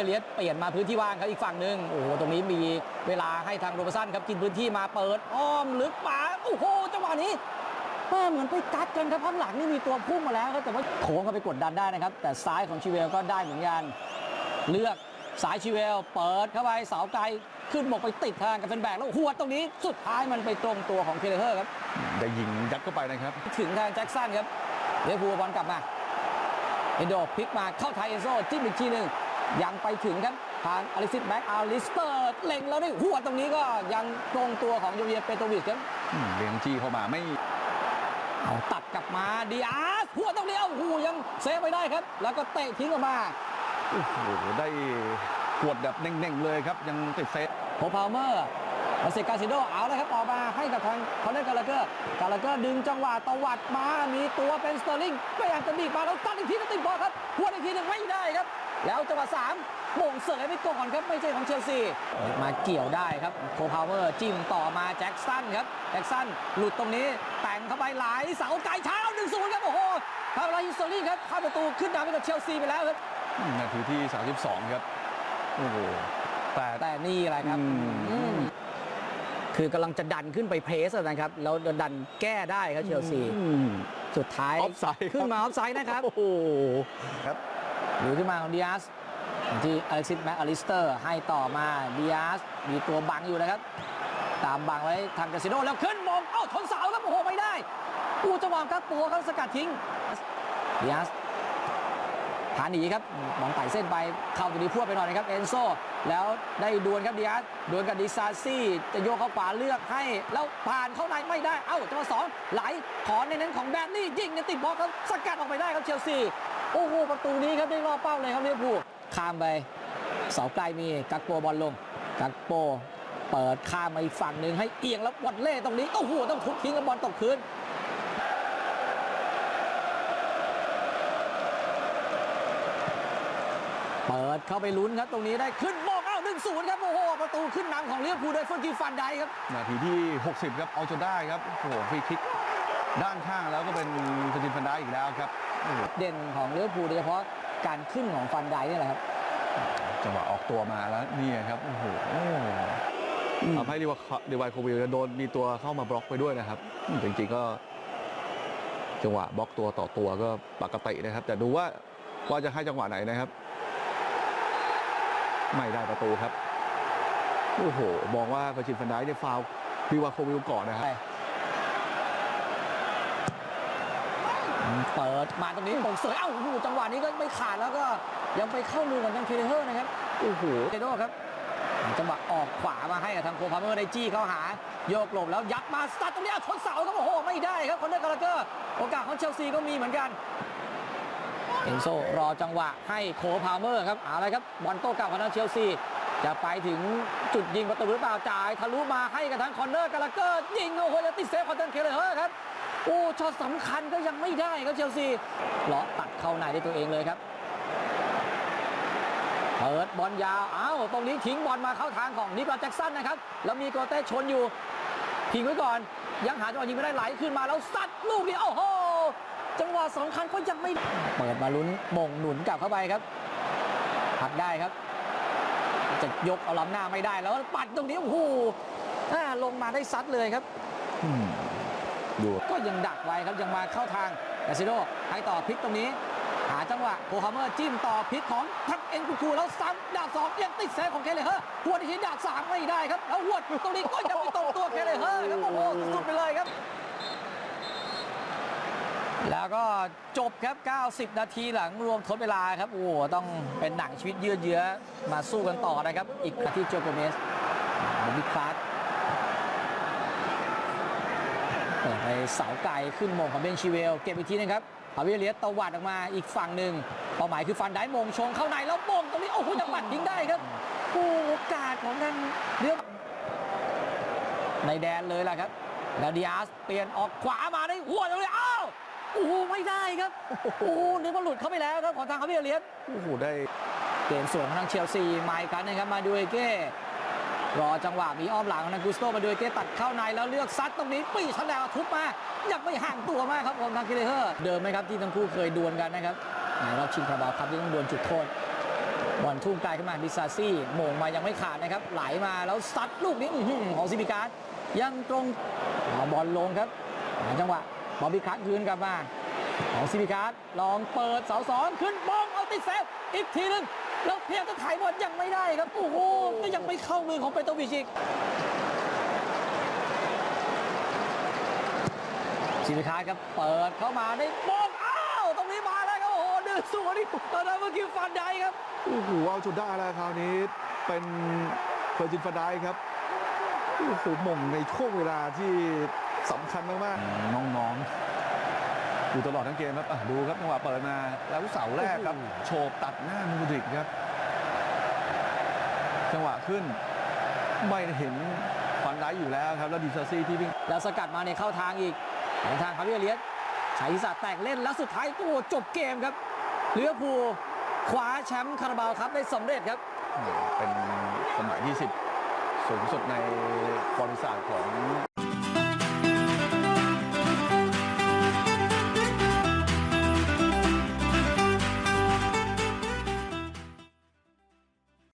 ยเลียสเปลี่ยนมาพื้นที่ว่างครับอีกฝั่งหนึ่งโอ้โหตรงนี้มีเวลาให้ทางโรเบร์ตสันครับกินพื้นที่มาเปิดอ้อมลึกป่าโอ้โหจังหวะนี้แม่เหมือนไปกัดกันครับข้างหลังนี่มีตัวพุ่งมาแล้วครับแต่ว่าโค้งเข้าไปกดดันได้นะครับ แต่ซ้ายของชิเวลก็ได้เหมือนกันเลือกสายชิเวล เปิดเข้าไปเสาไกลขึ้นบกไปติดทางกับเฟนแบกแล้วหัวดตรงนี้สุดท้ายมันไปตรงตัวของเคเลเฮอร์ครับได้ยิงยัดเข้าไปนะครับ ถึงทางแจ็คสันครับเดี๋ยวพูลบอลกลับมาเอนโดพลิกมาเข้าไทยเอนโซจิ้มอีกทีหนึ่ง ยังไปถึงครับทางอลิซิสแบ็กอาลิสเตอร์เล็งแล้วนี่หัวดตรงนี้ก็ยังตรงตัวของโยเวียเปโตวิชครับอืมเลี้ยงจี้เข้ามาไม่เอาตัดกลับมาดีอาร์สหัวดตรงนี้เอาหูยังเซฟไปได้ครับ แล้วก็เตะทิ้งออกมาโอ้โหได้กวดแบบเน่งๆเลยครับ ยังติดเซฟโคพาวเมอร์ มาเซกาซิโดเอาเลยครับออกมาให้กับทางคอนเนอร์กาลาเกอร์กาลาเกอร์ดึงจังหวะตวัดมามีตัวเป็นสเตอร์ลิงพยายามจะบีบมาแล้วตัดอีกทีก็ติดบอลครับหัวดอีกทีหนึงไม่ได้ครับ แล้วจังหวะสามโมงเสยไปก่อนครับไม่ใช่ของเชลซีมาเกี่ยวได้ครับโคพาวเวอร์จิ้มต่อมาแจ็คสันครับแจ็คสันหลุดตรงนี้แต่งเข้าไปหลายเสาไกลเช้า1 0ครับโอ้โหพาราฮิสโตลิงครับเข้าประตูขึ้นนำไปกับเชลซีไปแล้วครับอืมนาทีที่ 32 ครับโอ้โหแต่แต่นี่แหละครับอืมอืม คือกำลังจะดันขึ้นไปเพรสนะครับ แล้วดันแก้ได้ครับเชลซีอืมสุดท้ายออฟไซด์ครับขึ้นมาออฟไซด์นะครับ โอ้โหครับหรือขึ้นมาของดิอาสที่อเล็กซิสแมคอลิสเตอร์ให้ต่อมาดิอาสมีตัวบังอยู่นะครับ ตามบังไว้ทางกาซิโดแล้วขึ้นมงเอ้าชนเสาครับโอ้โหไม่ได้อูจังหวะครับปัวครับสกัดทิ้งดิอาส หาหนีครับมองไต่เส้นไปเข้าตัวนี้พวดไปหน่อยนะครับเอนโซแล้วได้ดวลครับดิอาสดวลกับดิซาซี่จะโยกเข้าขวาเลือกให้ แล้วผ่านเข้าในไม่ได้เอ้าจังหวะสองไหลขอในนั้นของแดนนี่ยิงเนี่ยติดบอลครับสกัดออกไปได้ครับเชลซีโอ้โหประตูนี้ครับได้รอบเป้าเลยครับลิเวอร์พูลข้ามไปเสาไกลมีกักโปบอลลงกักโปเปิดข้ามมาอีกฝั่งหนึ่งให้เอียงแล้วบอลเล่ตรงนี้โอ้โหต้องทุบทิ้งกับบอลตกพื้น เปิดเข้าไปลุ้นครับ ตรงนี้ได้ขึ้นมองเอ้าหนึ่งศูนย์ครับโอ้โหประตูขึ้นนำของลิเวอร์พูลโดยเฟอร์กิลฟันไดครับนาทีที่ 60 ครับเอาจนได้ครับโอ้โหฟรีคิกด้านข้างแล้วก็เป็นฟจินฟันได้อีกแล้วครับโอ้โหเด่นของลิเวอร์พูลโดยเฉพาะการขึ้นของฟันไดนี่แหละครับจังหวะออกตัวมาแล้วนี่ครับโอ้โหทำให้ดีวาดีวายโควิลโดนมีตัวเข้ามาบล็อกไปด้วยนะครับอืมจริงๆก็ จังหวะบล็อกตัวต่อตัวก็ปกตินะครับ แต่ดูว่าว่าจะให้จังหวะไหนนะครับ ไม่ได้ประตูครับ โอ้โหมองว่าประชินฟันได้เนี่ยฟาวล์ดีวาโควิลก่อนนะครับ เปิดมาตรงนี้มงเสยเอ้าจังหวะนี้ก็ไม่ขาดแล้วก็ยังไปเข้ามือกับทางเคเฮอร์นะครับ โอ้โหเดโดครับ จังหวะออกขวามาให้กับทางโคพาเมอร์ได้จี้เข้าหา โยกหลบแล้วยัดมาสตัดตรงนี้ชนเสาครับโอ้โหไม่ได้ครับคอนเนอร์กาลาเกอร์โอกาสของเชลซีก็มีเหมือนกัน เอนโซรอจังหวะให้โคพาเมอร์ครับอาละครับบอลโต้กลับของทางเชลซีจะไปถึงจุดยิงประตูหรือเปล่าจ่ายทะลุมาให้กับทางคอนเนอร์กาลาเกอร์ยิงโอ้โหจะติดเซฟของทางเคเลเฮอร์ครับโอ้ช็อตสำคัญก็ยังไม่ได้ครับเชลซีเลาะตัดเข้าในได้ตัวเองเลยครับเปิดบอลยาวอ้าวตรงนี้ทิ้งบอลมาเข้าทางของนิโคลแจ็กสันนะครับแล้วมีโกเต้ชนอยู่ทิ้งไว้ก่อน ยังหาจังหวะยิงไม่ได้ไหลขึ้นมาแล้วซัดลูกนี้โอ้โห จังหวะสำคัญก็ยังไม่เปิดมาลุ้นมงหนุนกลับเข้าไปครับผัดได้ครับ จะยกเอาล้ำหน้าไม่ได้แล้วปัดตรงนี้โอ้โหอ่าลงมาได้ซัดเลยครับอืมดูก็ยังดักไว้ครับยังมาเข้าทางกาซิโดให้ต่อพลิกตรงนี้ หาจังหวะโคฮาเมอร์จิ้มต่อพลิกของทักเอ็นคูคูแล้วซ้ำดาบสองยังติดเซฟของเคเลเฮอร์หัวดอีกทีดาบสามไม่ได้ครับแล้วหัวดตรงนี้ก็ยังไม่ตรงตัวเคเลเฮอร์ครับโอ้โหสุดไปเลยครับ แล้วก็จบครับ 90 นาทีหลังรวมทดเวลาครับ โอ้โหต้องเป็นหนังชีวิตยืดเยื้อมาสู้กันต่อนะครับ อีกครั้งที่โจโกเมสบอมบิคลาร์กเปิดไปเสาไกลขึ้นมงของเบนชิเวล เก็บอีกทีนึงครับพาวิเลียตวัดออกมาอีกฝั่งหนึ่งเป้าหมายคือฟันได้มงชงเข้าในแล้วมงตรงนี้ โอ้โหจะปัดยิงได้ครับโอ้โอกาสของทางเรือในแดนเลยล่ะครับแล้วดิอาสเปลี่ยนออกขวามาได้หัวตรงนี้อ้า อ้โหไม่ได้ครับโอ้โหนึกว่าหลุดเข้าไปแล้วครับของทางคาวิเลียสโอ้โหได้เกมสวนของทางเชลซีมาอีกครั้งนะครับมาดูเอเก้รอจังหวะมีอ้อมหลังของทางกุสโตมาดูเอเก้ตัดเข้าในแล้วเลือกซัดตรงนี้ปีชแนลทุบมายังไม่ห่างตัวมากครับของทางกิเลเฮอร์เดิมไหมครับที่ทั้งคู่เคยดวลกันนะครับในรอบชิงคาราบาวครับที่ต้องดวลจุดโทษบอลทุ่งไกลขึ้นมาดิซาซี่โมงมายังไม่ขาดนะครับไหลมาแล้วซัดลูกนี้อื้อหือของซิบิการดยังตรงเอาบอลลงครับหาจังหวะ บอบบี้คัทคืนกลับมาของซิบิการดลองเปิดเสาสองขึ้นบอมเอาติดเซฟอีกทีหนึงแล้วเพยายามจะถ่ายบอลยังไม่ได้ครับโอ้โหก็ยังไม่เข้ามือของเปโตวิชอีกชิมิคาร์ครับเปิดเข้ามาได้บอลอ้าวตรงนี้มาแล้วครับโอ้โหดื้อสวนนี่ตอนนั้นเมื่อกี้ฟันได้ครับโอ้โหเอาจนได้แล้วคราวนี้เป็นเพอร์จินฟาได้ครับโอ้โหหม่งในช่วงเวลาที่ สำคัญมากๆน้องๆอยู่ตลอดทั้งเกมครับอะดูครับจังหวะเปิดมาแล้วเสาแรกครับโอ้โหโฉบตัดหน้ามูดริกครับ จังหวะขึ้นไม่เห็นฟันได้อยู่แล้วครับ แล้วดิซาซี่ที่วิ่งแล้วสกัดมาเนี่ยเข้าทางอีกของทางคาร์บิเลียสใช้ศีรษะแตกเล่นแล้วสุดท้ายโอ้โหจบเกมครับลิเวอร์พูลคว้าแชมป์คาราบาวครับได้สำเร็จครับ เป็นสมัยที่ 10 สูงสุดในประวัติศาสตร์ของ